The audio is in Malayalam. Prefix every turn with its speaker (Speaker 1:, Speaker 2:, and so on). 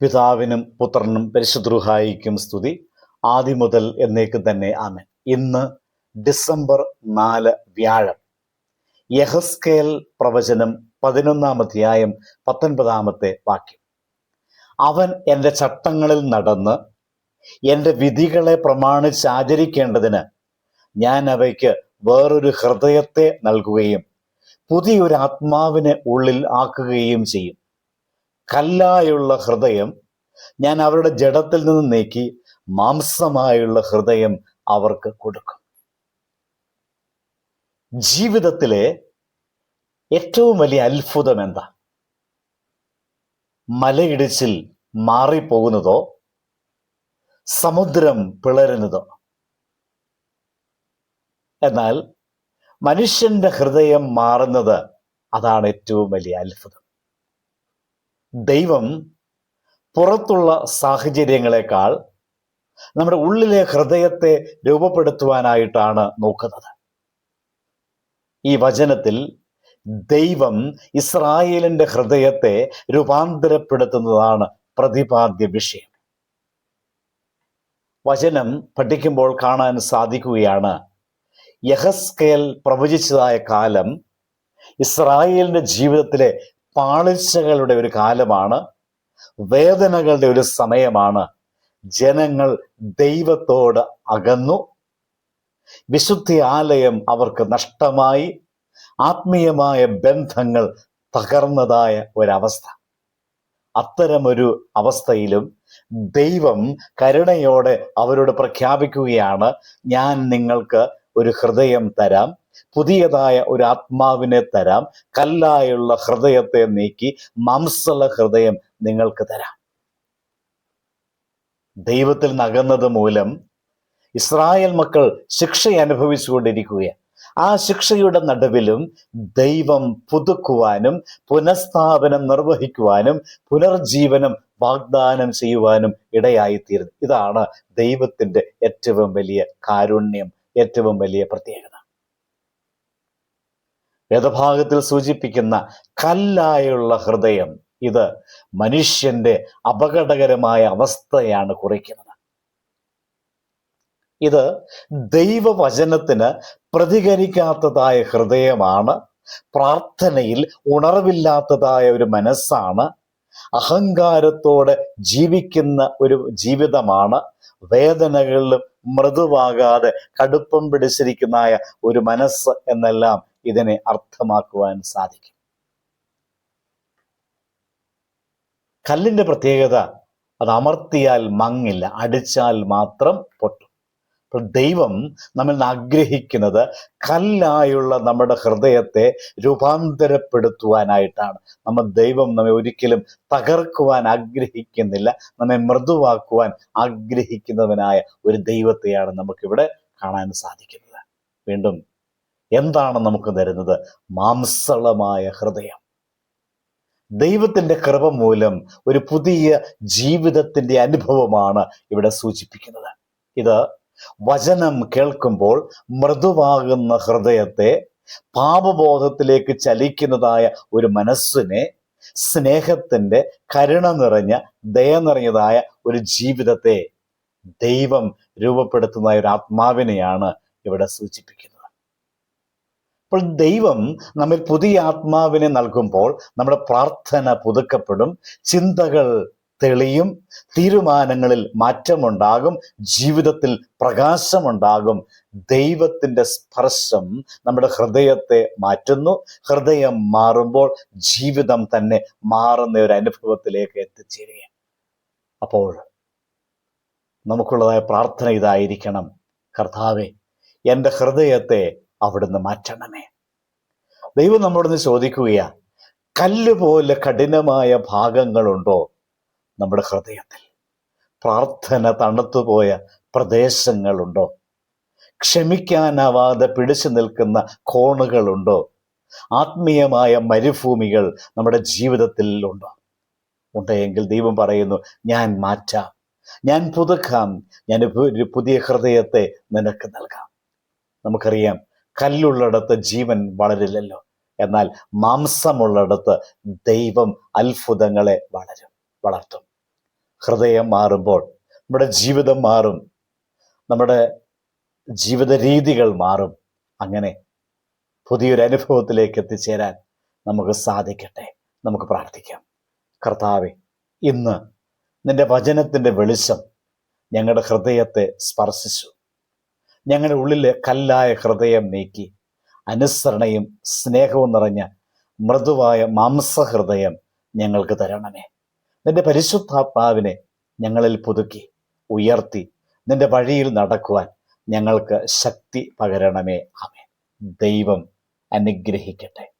Speaker 1: പിതാവിനും പുത്രനും പരിശുദ്രുഹായിക്കും സ്തുതി. ആദ്യം മുതൽ എന്നേക്കും തന്നെ ആമൻ. ഇന്ന് ഡിസംബർ നാല് വ്യാഴം. യഹസ്കേൽ പ്രവചനം പതിനൊന്നാം അധ്യായം പത്തൊൻപതാമത്തെ വാക്യം. അവൻ എന്റെ ചട്ടങ്ങളിൽ നടന്ന് എന്റെ വിധികളെ പ്രമാണിച്ച് ആചരിക്കേണ്ടതിന് ഞാൻ അവയ്ക്ക് വേറൊരു ഹൃദയത്തെ നൽകുകയും പുതിയൊരു ആത്മാവിനെ ഉള്ളിൽ ആക്കുകയും ചെയ്യും. കല്ലായുള്ള ഹൃദയം ഞാൻ അവരുടെ ജഡത്തിൽ നിന്ന് നീക്കി മാംസമായുള്ള ഹൃദയം അവർക്ക് കൊടുക്കും. ജീവിതത്തിലെ ഏറ്റവും വലിയ അത്ഭുതം എന്താ? മലയിടിച്ചിൽ മാറിപ്പോകുന്നതോ സമുദ്രം പിളരുന്നതോ? എന്നാൽ മനുഷ്യന്റെ ഹൃദയം മാറുന്നത് അതാണ് ഏറ്റവും വലിയ അത്ഭുതം. ദൈവം പുറത്തുള്ള സാഹചര്യങ്ങളെക്കാൾ നമ്മുടെ ഉള്ളിലെ ഹൃദയത്തെ രൂപപ്പെടുത്തുവാനായിട്ടാണ് നോക്കുന്നത്. ഈ വചനത്തിൽ ദൈവം ഇസ്രായേലിന്റെ ഹൃദയത്തെ രൂപാന്തരപ്പെടുത്തുന്നതാണ് പ്രതിപാദ്യ വിഷയം. വചനം പഠിക്കുമ്പോൾ കാണാൻ സാധിക്കുകയാണ്. യഹസ്കേൽ പ്രവചിച്ചതായ കാലം ഇസ്രായേലിന്റെ ജീവിതത്തിലെ പാളിച്ചകളുടെ ഒരു കാലമാണ്. വേദനകളുടെ ഒരു സമയമാണ്. ജനങ്ങൾ ദൈവത്തോട് അകന്നു. വിശുദ്ധി ആലയം അവർക്ക് നഷ്ടമായി. ആത്മീയമായ ബന്ധങ്ങൾ തകർന്നതായ ഒരവസ്ഥ. അത്തരമൊരു അവസ്ഥയിലും ദൈവം കരുണയോടെ അവരോട് പ്രഖ്യാപിക്കുകയാണ് ഞാൻ നിങ്ങൾക്ക് ഒരു ഹൃദയം തരാം. പുതിയതായ ഒരു ആത്മാവിനെ തരാം. കല്ലായുള്ള ഹൃദയത്തെ നീക്കി മാംസള ഹൃദയം നിങ്ങൾക്ക് തരാം. ദൈവത്തിൽ നകന്നത് മൂലം ഇസ്രായേൽ മക്കൾ ശിക്ഷ അനുഭവിച്ചുകൊണ്ടിരിക്കുകയാണ്. ആ ശിക്ഷയുടെ നടുവിലും ദൈവം പുതുക്കുവാനും പുനഃസ്ഥാപനം നിർവഹിക്കുവാനും പുനർജീവനം വാഗ്ദാനം ചെയ്യുവാനും ഇടയായിത്തീരുന്നു. ഇതാണ് ദൈവത്തിന്റെ ഏറ്റവും വലിയ കാരുണ്യം ഏറ്റവും വലിയ പ്രത്യേകത. വേദഭാഗത്തിൽ സൂചിപ്പിക്കുന്ന കല്ലായുള്ള ഹൃദയം ഇത് മനുഷ്യന്റെ അപകടകരമായ അവസ്ഥയാണ് കുറിക്കുന്നത്. ഇത് ദൈവവചനത്തിന് പ്രതികരിക്കാത്തതായ ഹൃദയമാണ് പ്രാർത്ഥനയിൽ ഉണർവില്ലാത്തതായ ഒരു മനസ്സാണ് അഹങ്കാരത്തോടെ ജീവിക്കുന്ന ഒരു ജീവിതമാണ് വേദനകളിലും മൃദുവാകാതെ കടുപ്പം പിടിച്ചിരിക്കുന്ന ഒരു മനസ്സ് എന്നെല്ലാം ഇതിനെ അർത്ഥമാക്കുവാൻ സാധിക്കും. കല്ലിന്റെ പ്രത്യേകത അത് അമർത്തിയാൽ മങ്ങില്ല അടിച്ചാൽ മാത്രം പൊട്ടും. അപ്പോൾ ദൈവം നമ്മൾ ആഗ്രഹിക്കുന്നത് കല്ലായുള്ള നമ്മുടെ ഹൃദയത്തെ രൂപാന്തരപ്പെടുത്തുവാനായിട്ടാണ്. നമ്മൾ ദൈവം നമ്മെ ഒരിക്കലും തകർക്കുവാൻ ആഗ്രഹിക്കുന്നില്ല നമ്മെ മൃദുവാക്കുവാൻ ആഗ്രഹിക്കുന്നവനായ ഒരു ദൈവത്തെയാണ് നമുക്കിവിടെ കാണാൻ സാധിക്കുന്നത്. വീണ്ടും എന്താണ് നമുക്ക് തരുന്നത്? മാംസളമായ ഹൃദയം. ദൈവത്തിന്റെ കൃപ മൂലം ഒരു പുതിയ ജീവിതത്തിന്റെ അനുഭവമാണ് ഇവിടെ സൂചിപ്പിക്കുന്നത്. ഇത് വചനം കേൾക്കുമ്പോൾ മൃദുവാകുന്ന ഹൃദയത്തെ പാപബോധത്തിലേക്ക് ചലിക്കുന്നതായ ഒരു മനസ്സിനെ സ്നേഹത്തിന്റെ കരുണ നിറഞ്ഞ ദയ നിറഞ്ഞതായ ഒരു ജീവിതത്തെ ദൈവം രൂപപ്പെടുത്തുന്ന ഒരു ആത്മാവിനെയാണ് ഇവിടെ സൂചിപ്പിക്കുന്നത്. അപ്പോൾ ദൈവം നമ്മിൽ പുതിയ ആത്മാവിനെ നൽകുമ്പോൾ നമ്മുടെ പ്രാർത്ഥന പുതുക്കപ്പെടും ചിന്തകൾ തെളിയും തീരുമാനങ്ങളിൽ മാറ്റമുണ്ടാകും ജീവിതത്തിൽ പ്രകാശമുണ്ടാകും. ദൈവത്തിന്റെ സ്പർശം നമ്മുടെ ഹൃദയത്തെ മാറ്റുന്നു. ഹൃദയം മാറുമ്പോൾ ജീവിതം തന്നെ മാറുന്ന ഒരു അനുഭവത്തിലേക്ക് എത്തിച്ചേരുക അപ്പോൾ നമുക്കുള്ളതായ പ്രാർത്ഥന ഇതായിരിക്കണം. കർത്താവെ എന്റെ ഹൃദയത്തെ അവിടുന്ന് മാറ്റണമേ. ദൈവം നമ്മളോട് ചോദിക്കുകയാ കല്ല് പോലെ കഠിനമായ ഭാഗങ്ങളുണ്ടോ നമ്മുടെ ഹൃദയത്തിൽ? പ്രാർത്ഥന തണുത്തുപോയ പ്രദേശങ്ങളുണ്ടോ? ക്ഷമിക്കാനാവാതെ പിടിച്ചു നിൽക്കുന്ന കോണുകളുണ്ടോ? ആത്മീയമായ മരുഭൂമികൾ നമ്മുടെ ജീവിതത്തിൽ ഉണ്ടോ? ഉണ്ടെങ്കിൽ ദൈവം പറയുന്നു ഞാൻ മാറ്റാം. ഞാൻ പുതുക്കാം. ഞാൻ ഒരു പുതിയ ഹൃദയത്തെ നിനക്ക് നൽകാം. നമുക്കറിയാം കല്ലുള്ളിടത്ത് ജീവൻ വളരില്ലല്ലോ. എന്നാൽ മാംസമുള്ളിടത്ത് ദൈവം അത്ഭുതങ്ങളെ വളരും വളർത്തും. ഹൃദയം മാറുമ്പോൾ നമ്മുടെ ജീവിതം മാറും. നമ്മുടെ ജീവിത രീതികൾ മാറും. അങ്ങനെ പുതിയൊരു അനുഭവത്തിലേക്ക് എത്തിച്ചേരാൻ നമുക്ക് സാധിക്കട്ടെ. നമുക്ക് പ്രാർത്ഥിക്കാം. കർത്താവെ ഇന്ന് നിന്റെ വചനത്തിന്റെ വെളിച്ചം ഞങ്ങളുടെ ഹൃദയത്തെ സ്പർശിച്ചു. ഞങ്ങളുടെ ഉള്ളിലെ കല്ലായ ഹൃദയം നീക്കി. അനുസരണയും സ്നേഹവും നിറഞ്ഞ മൃദുവായ മാംസഹൃദയം ഞങ്ങൾക്ക് തരണമേ. നിന്റെ പരിശുദ്ധാത്മാവിനെ ഞങ്ങളിൽ പുതുക്കി ഉയർത്തി നിന്റെ വഴിയിൽ നടക്കുവാൻ ഞങ്ങൾക്ക് ശക്തി പകരണമേ. ആമേ ദൈവം അനുഗ്രഹിക്കട്ടെ.